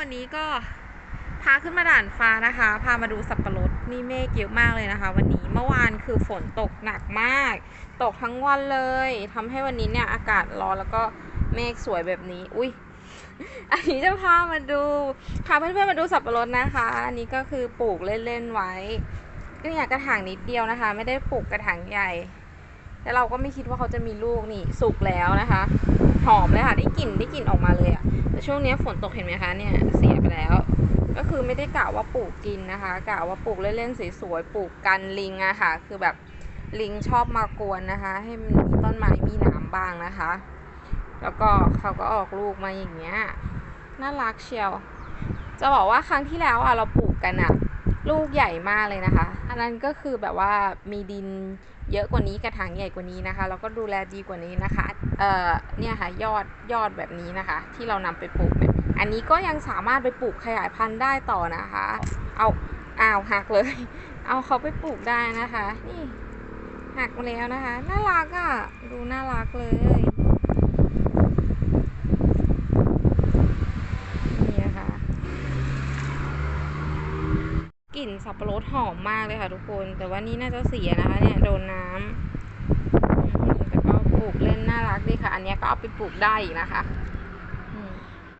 วันนี้ก็พาขึ้นมาด่านฟ้านะคะ พามาดูสับปะรดนี่เมฆเยอะมากเลยนะคะ วันนี้เมื่อวานคือฝนตกหนักมาก ตกทั้งวันเลยทำให้วันนี้เนี่ยอากาศร้อนแล้วก็เมฆสวยแบบนี้ อุ้ยอันนี้จะพามาดูพาเพื่อนๆมาดูสับปะรดนะคะ อันนี้ก็คือปลูกเล่นๆไว้ ก็เนี่ยกระถางนิดเดียวนะคะ ไม่ได้ปลูกกระถางใหญ่แต่เราก็ไม่คิดว่าเขาจะมีลูกนี่สุกแล้วนะคะ หอมเลยค่ะได้กลิ่นได้กลิ่นออก ช่วงนี้ฝนตกเห็นไหมคะเนี่ยเสียไปแล้ว ก็คือไม่ได้กะว่าปลูกกินนะคะกะว่าปลูกเล่นๆสวยๆปลูกกันลิงอะค่ะ คือแบบลิงชอบมากวนนะคะ ให้มันมีต้นไม้มีหนามบ้างนะคะ แล้วก็เขาก็ออกลูกมาอย่างเงี้ยน่ารักเชียว จะบอกว่าครั้งที่แล้วอะเราปลูกกันอะลูกใหญ่มากเลยนะคะ อันนั้นก็คือแบบว่ามีดินเยอะกว่านี้กระถางใหญ่กว่านี้นะคะ แล้วก็ดูแลดีกว่านี้นะคะ เอ่อ เนี่ยค่ะยอดยอดแบบนี้นะคะ ที่เรานำไปปลูกเนี่ยอันนี้ก็ยังสามารถไปปลูกขยายพันธุ์ได้ต่อนะคะ เอาอ้าวหักเลย เอาเขาไปปลูกได้นะคะ นี่หักมาแล้วนะคะ น่ารักอะ่ะ ดูน่ารักเลย นี่นะคะก ลิ่นสับปะรดหอมมากเลยค่ะทุกคน แต่ว่านี่น่าจะเสียนะคะ เนี่ยโดนน้ำแต่ก็ปลูกเล่นน่ารักดีค่ะ อันนี้ก็เอาไปปลูกได้อีกนะคะ